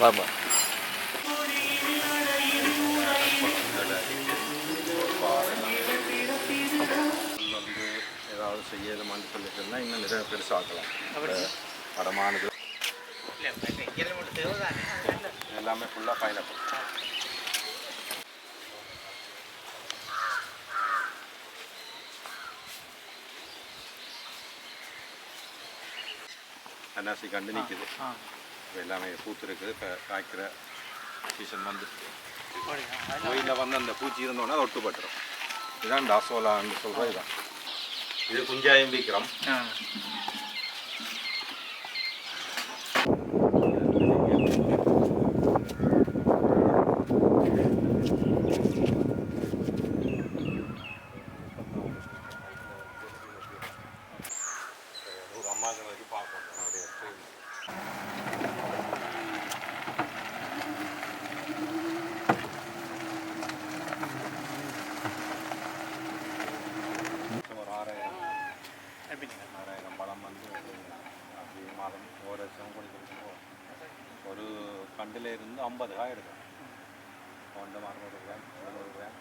வாமா. வந்து ஏதாவது செய்யணுமான்னு சொல்லிட்டு இருந்தால் இன்னும் நிறைய பெருசாக்கலாம் படமானது எல்லாமே ஃபுல்லாக பைனாப்பிள் அன்னாசி கண்டு நிற்குது இப்போ எல்லாமே பூத்து இருக்குது. இப்போ காய்க்கிற சீசன் வந்து கோயிலில் வந்து அந்த பூச்சி இருந்தோன்னா அது ஒட்டுப்பட்டுரும். இதுதான் டாசோலான்னு சொல்கிறோம் இதுதான் இது குஞ்சாயம் விற்கிறோம் ஒரு அம்மாக்கள் ஆறாயிரம் பழம் வந்து அப்படி மாதம் ஒரு வருஷம் கொடுத்துருக்கோம் ஒரு கண்டில் இருந்து ஐம்பது காய் எடுக்கும். ஒன்று அறுநூறு கிராம் எழுநூறு கிராம்